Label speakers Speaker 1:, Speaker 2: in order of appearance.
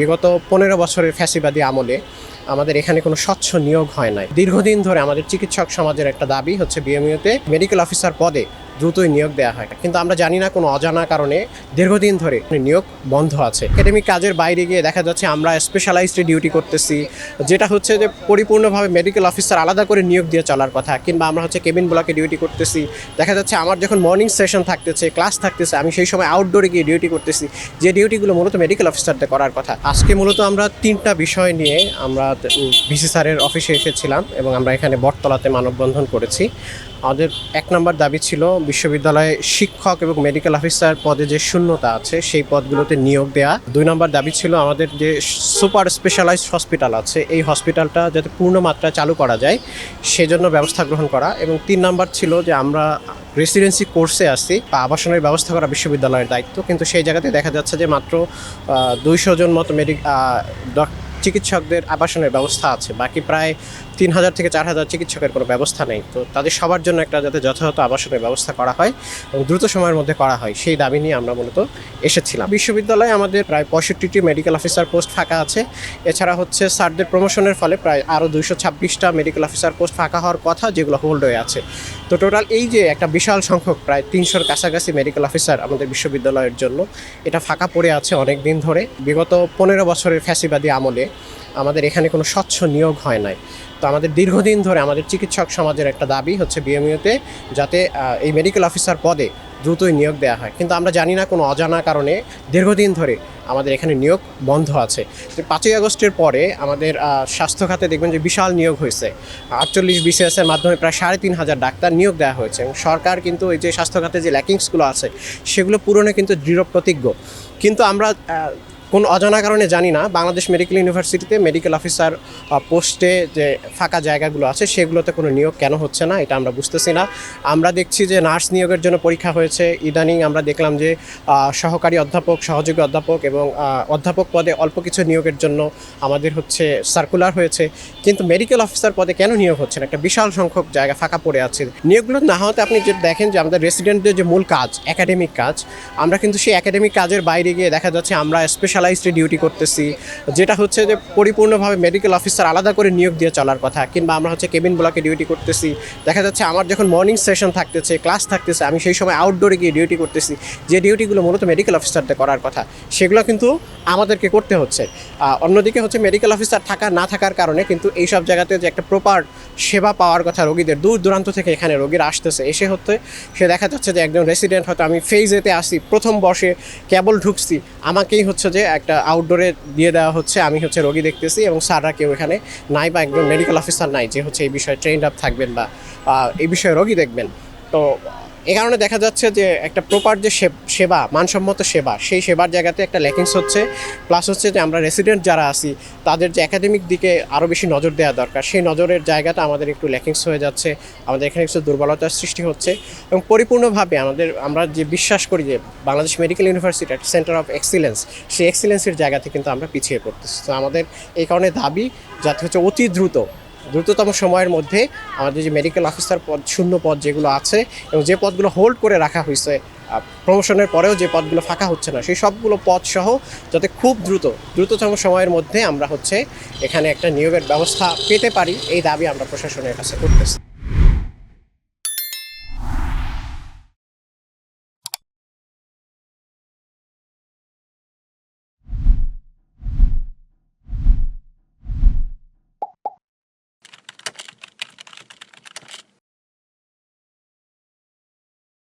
Speaker 1: বিগত পনেরো বছরের ফ্যাসিবাদী আমলে আমাদের এখানে কোনো স্বচ্ছ নিয়োগ হয় নাই। দীর্ঘদিন ধরে আমাদের চিকিৎসক সমাজের একটা দাবি হচ্ছে বিএমইউতে মেডিকেল অফিসার পদে দ্রুতই নিয়োগ দেওয়া হয়। কিন্তু আমরা জানি না কোনো অজানা কারণে দীর্ঘদিন ধরে নিয়োগ বন্ধ আছে। একাডেমিক কাজের বাইরে গিয়ে দেখা যাচ্ছে আমরা স্পেশালাইজড ডিউটি করতেছি, যেটা হচ্ছে যে পরিপূর্ণভাবে মেডিকেল অফিসার আলাদা করে নিয়োগ দিয়ে চলার কথা, কিংবা আমরা হচ্ছে কেবিন ব্লকে ডিউটি করতেছি। দেখা যাচ্ছে আমার যখন মর্নিং সেশন থাকতেছে ক্লাস থাকতেছে, আমি সেই সময় আউটডোরে গিয়ে ডিউটি করতেছি, যে ডিউটিগুলো মূলত মেডিকেল অফিসারদের করার কথা। আজকে মূলত আমরা তিনটা বিষয় নিয়ে আমরা ভিসি স্যারের অফিসে এসেছিলাম এবং আমরা এখানে বটতলাতে মানববন্ধন করেছি। আমাদের এক নম্বর দাবি ছিল বিশ্ববিদ্যালয়ে শিক্ষক এবং মেডিকেল অফিসার পদে যে শূন্যতা আছে, সেই পদগুলোতে নিয়োগ দেওয়া দুই নম্বর দাবি ছিল আমাদের যে সুপার স্পেশালাইজড হসপিটাল আছে, এই হসপিটালটা যাতে পূর্ণ মাত্রায় চালু করা যায়, সেজন্য ব্যবস্থা গ্রহণ করা। এবং তিন নম্বর ছিল যে আমরা রেসিডেন্সি কোর্সে আসি বা আবাসনের ব্যবস্থা করা বিশ্ববিদ্যালয়ের দায়িত্ব, কিন্তু সেই জায়গাতে দেখা যাচ্ছে যে মাত্র দুইশো জন মতো মেডিক চিকিৎসকদের আবাসনের ব্যবস্থা আছে। বাকি প্রায় তিন হাজার থেকে চার হাজার চিকিৎসকের কোনো ব্যবস্থা নেই। তো তাদের সবার জন্য একটা যাতে যথাযথ আবাসনের ব্যবস্থা করা হয় এবং দ্রুত সময়ের মধ্যে করা হয়, সেই দাবি নিয়ে আমরা মূলত এসেছিলাম। বিশ্ববিদ্যালয়ে আমাদের প্রায় পঁয়ষট্টিটি মেডিকেল অফিসার পোস্ট ফাঁকা আছে। এছাড়া হচ্ছে স্যারদের প্রমোশনের ফলে প্রায় আরও দুইশো ছাব্বিশটা মেডিকেল অফিসার পোস্ট ফাঁকা হওয়ার কথা যেগুলো হোল্ড হয়ে আছে। তো টোটাল এই যে একটা বিশাল সংখ্যক, প্রায় তিনশোর কাছাকাছি মেডিকেল অফিসার আমাদের বিশ্ববিদ্যালয়ের জন্য এটা ফাঁকা পড়ে আছে অনেক দিন ধরে। বিগত পনেরো বছরের ফ্যাসিবাদী আমলে আমাদের এখানে কোনো স্বচ্ছ নিয়োগ হয় নাই। তো আমাদের দীর্ঘদিন ধরে আমাদের চিকিৎসক সমাজের একটা দাবি হচ্ছে বিএমইউতে যাতে এই মেডিকেল অফিসার পদে দ্রুতই নিয়োগ দেওয়া হয়। কিন্তু আমরা জানি না কোনো অজানা কারণে দীর্ঘদিন ধরে আমাদের এখানে নিয়োগ বন্ধ আছে। তো পাঁচই আগস্টের পরে আমাদের স্বাস্থ্য খাতে দেখবেন যে বিশাল নিয়োগ হয়েছে। আটচল্লিশ বিসিএসের মাধ্যমে প্রায় সাড়ে তিন হাজার ডাক্তার নিয়োগ দেওয়া হয়েছে এবং সরকার কিন্তু এই যে স্বাস্থ্য খাতে যে ল্যাকিংসগুলো আছে, সেগুলো পূরণে কিন্তু দৃঢ় প্রতিজ্ঞ কিন্তু আমরা কোন অজানা কারণে জানি না, বাংলাদেশ মেডিকেল ইউনিভার্সিটিতে মেডিকেল অফিসার পোস্টে যে ফাঁকা জায়গাগুলো আছে সেগুলোতে কোনো নিয়োগ কেন হচ্ছে না, এটা আমরা বুঝতেছি না। আমরা দেখছি যে নার্স নিয়োগের জন্য পরীক্ষা হয়েছে, ইদানিং আমরা দেখলাম যে সহকারী অধ্যাপক, সহযোগী অধ্যাপক এবং অধ্যাপক পদে অল্প কিছু নিয়োগের জন্য আমাদের হচ্ছে সার্কুলার হয়েছে। কিন্তু মেডিকেল অফিসার পদে কেন নিয়োগ হচ্ছে না? একটা বিশাল সংখ্যক জায়গা ফাঁকা পড়ে আছে। নিয়োগগুলো না হতে আপনি যে দেখেন যে আমাদের রেসিডেন্টদের যে মূল কাজ একাডেমিক কাজ, আমরা কিন্তু সেই একাডেমিক কাজের বাইরে গিয়ে দেখা যাচ্ছে আমরা স্পেশালাইজড ডিউটি করতেছি। যেটা হচ্ছে যে পরিপূর্ণভাবে মেডিকেল অফিসার আলাদা করে নিয়োগ দিয়ে চলার কথা, কিংবা আমরা হচ্ছে কেবিন ব্লকে ডিউটি করতেছি। দেখা যাচ্ছে আমার যখন মর্নিং সেশন থাকতেছে ক্লাস থাকতেছে, আমি সেই সময় আউটডোরে গিয়ে ডিউটি করতেছি। যে ডিউটিগুলো মূলত মেডিকেল অফিসারদের করার কথা, সেগুলো কিন্তু আমাদেরকে করতে হচ্ছে। অন্যদিকে হচ্ছে মেডিকেল অফিসার থাকা, না থাকার কারণে কিন্তু এই সব জায়গাতে যে একটা প্রপার সেবা পাওয়ার কথা রোগীদের দূর দূরান্ত থেকে এখানে রোগীরা আসতেছে। এসে হতে সে দেখা যাচ্ছে যে একজন রেসিডেন্ট হয়তো আমি ফেজেতে আসি, প্রথম বসে, কেবল ঢুকছি। আমাকেই হচ্ছে যে একটা আউটডোরে দিয়ে দেওয়া হচ্ছে। আমি হচ্ছে রোগী দেখতেছি এবং স্যাররা কেউ এখানে নাই বা একজন মেডিকেল অফিসার নাই যে হচ্ছে এই বিষয়ে ট্রেন্ড আপ থাকবেন বা এই বিষয়ে রোগী দেখবেন। তো এ কারণে দেখা যাচ্ছে যে একটা প্রপার যে সেবা, মানসম্মত সেবা, সেই সেবার জায়গাতে একটা ল্যাকিংস হচ্ছে। প্লাস হচ্ছে যে আমরা রেসিডেন্ট যারা আছি, তাদের যে একাডেমিক দিকে আরও বেশি নজর দেওয়া দরকার। সেই নজরের জায়গাটা আমাদের একটু ল্যাকিংস হয়ে যাচ্ছে। আমাদের এখানে কিছু দুর্বলতার সৃষ্টি হচ্ছে। এবং পরিপূর্ণভাবে আমাদের, আমরা যে বিশ্বাস করি যে বাংলাদেশ মেডিকেল ইউনিভার্সিটি একটা সেন্টার অফ এক্সিলেন্স সেই এক্সিলেন্সের জায়গাতে কিন্তু আমরা পিছিয়ে পড়তেছি। তো আমাদের এই কারণে দাবি, যাতে হচ্ছে অতি দ্রুত দ্রুততম সময়ের মধ্যে আমাদের যে মেডিকেল অফিসার পদ, শূন্য পদ যেগুলো আছে এবং যে পদগুলো হোল্ড করে রাখা হয়েছে প্রমোশনের পরেও যে পদগুলো ফাঁকা হচ্ছে না, সেই সবগুলো পদ সহ যাতে খুব দ্রুত, দ্রুততম সময়ের মধ্যে আমরা হচ্ছে এখানে একটা নিয়োগের ব্যবস্থা পেতে পারি, এই দাবি আমরা প্রশাসনের কাছে করতেছি।